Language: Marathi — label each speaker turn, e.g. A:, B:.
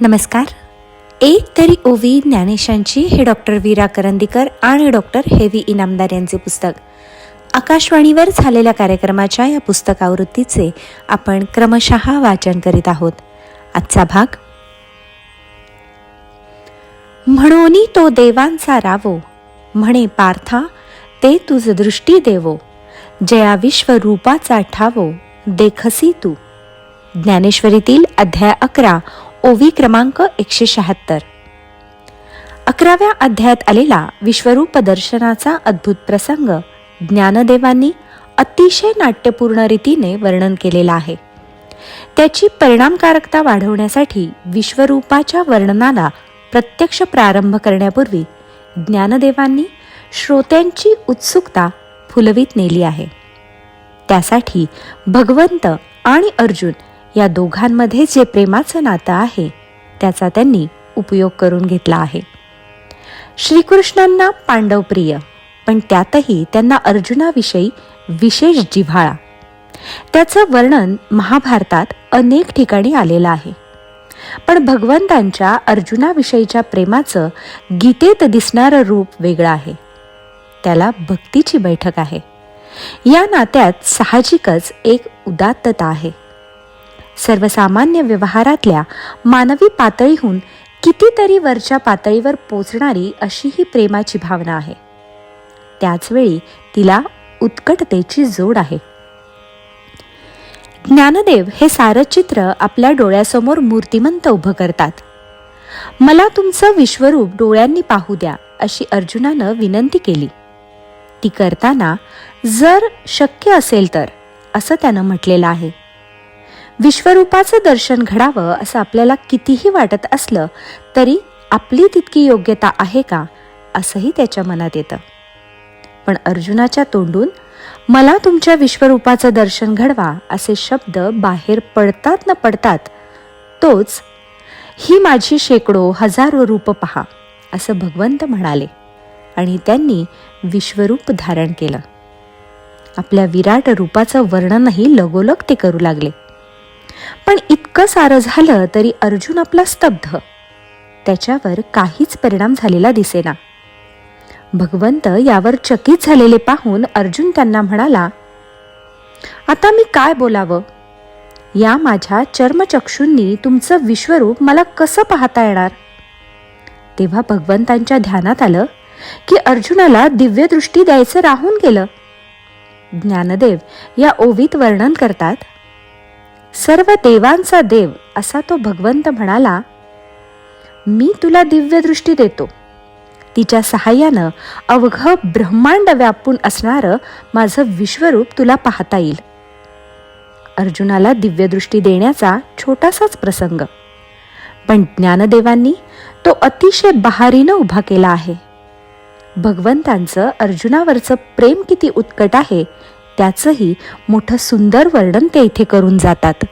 A: नमस्कार. एक तरी ओवी ज्ञानेशांची हे डॉक्टर वीरा करंदीकर आणि डॉक्टर हेवी इनामदार यांचे पुस्तक. आकाशवाणीवर झालेल्या कार्यक्रमाच्या या पुस्तकावृत्तीचे आपण क्रमशः वाचन करीत आहोत. आजचा भाग. म्हणून तो देवांचा रावो म्हणे पार्था ते तुझ दृष्टी देवो जया विश्वरूपाचा ठावो देखसी तू. ज्ञानेश्वरीतील अध्याय अकरा ओवी क्रमांक एकशे शहात्तर. अकराव्या अध्यायात आलेला विश्वरूप दर्शनाचा अद्भुत प्रसंग ज्ञानदेवांनी अतिशय नाट्यपूर्ण रीतीने वर्णन केलेला आहे. त्याची परिणामकारकता वाढवण्यासाठी विश्वरूपाच्या वर्णनाला प्रत्यक्ष प्रारंभ करण्यापूर्वी ज्ञानदेवांनी श्रोत्यांची उत्सुकता फुलवीत नेली आहे. त्यासाठी भगवंत आणि अर्जुन या दोघांमध्ये जे प्रेमाचं नातं आहे त्याचा त्यांनी उपयोग करून घेतला आहे. श्रीकृष्णांना पांडव प्रिय पण त्यातही त्यांना अर्जुनाविषयी विशेष जिव्हाळा. त्याचं वर्णन महाभारतात अनेक ठिकाणी आलेलं आहे. पण भगवंतांच्या अर्जुनाविषयीच्या प्रेमाचं गीतेत दिसणारं रूप वेगळं आहे. त्याला भक्तीची बैठक आहे. या नात्यात साहजिकच एक उदात्तता आहे. सर्वसामान्य व्यवहारातल्या मानवी पातळीहून कितीतरी वरच्या पातळीवर पोचणारी अशी ही प्रेमाची भावना आहे. त्याचवेळी तिला उत्कटतेची जोड आहे. ज्ञानदेव हे सारं चित्र आपल्या डोळ्यासमोर मूर्तिमंत उभं करतात. मला तुमचं विश्वरूप डोळ्यांनी पाहू द्या अशी अर्जुनानं विनंती केली. ती करताना जर शक्य असेल तर असं त्यानं म्हटलेलं आहे. विश्वरूपाचं दर्शन घडावं असं आपल्याला कितीही वाटत असलं तरी आपली तितकी योग्यता आहे का असंही त्याच्या मनात येतं. पण अर्जुनाच्या तोंडून मला तुमच्या विश्वरूपाचं दर्शन घडवा असे शब्द बाहेर पडतात न पडतात तोच ही माझी शेकडो हजारो रूप पहा असं भगवंत म्हणाले आणि त्यांनी विश्वरूप धारण केलं. आपल्या विराट रूपाचं वर्णनही लगोलग ते करू लागले. पण इतकं सारं झालं तरी अर्जुन आपला स्तब्ध. त्याच्यावर काहीच परिणाम झालेला दिसेना. भगवंत यावर चकित झालेले पाहून अर्जुन त्यांना म्हणाला आता मी काय बोलावं? या माझ्या चर्मचक्षूंनी तुमचं विश्वरूप मला कसं पाहता येणार? तेव्हा भगवंतांच्या ध्यानात आलं की अर्जुनाला दिव्यदृष्टी द्यायचं राहून गेलं. ज्ञानदेव या ओवीत वर्णन करतात सर्व देवांचा देव असा तो भगवंत म्हणाला मी तुला दिव्यदृष्टी देतो. तिच्या सहाय्यानं अवघ ब्रह्मांड व्यापून असणारं माझं विश्वरूप तुला पाहता येईल. अर्जुनाला दिव्यदृष्टी देण्याचा छोटासाच प्रसंग. पण ज्ञानदेवांनी तो अतिशय बहारीनं उभा केला आहे. भगवंतांचं अर्जुनावरचं प्रेम किती उत्कट आहे त्याचंही मोठं सुंदर वर्णन ते इथे करून जातात.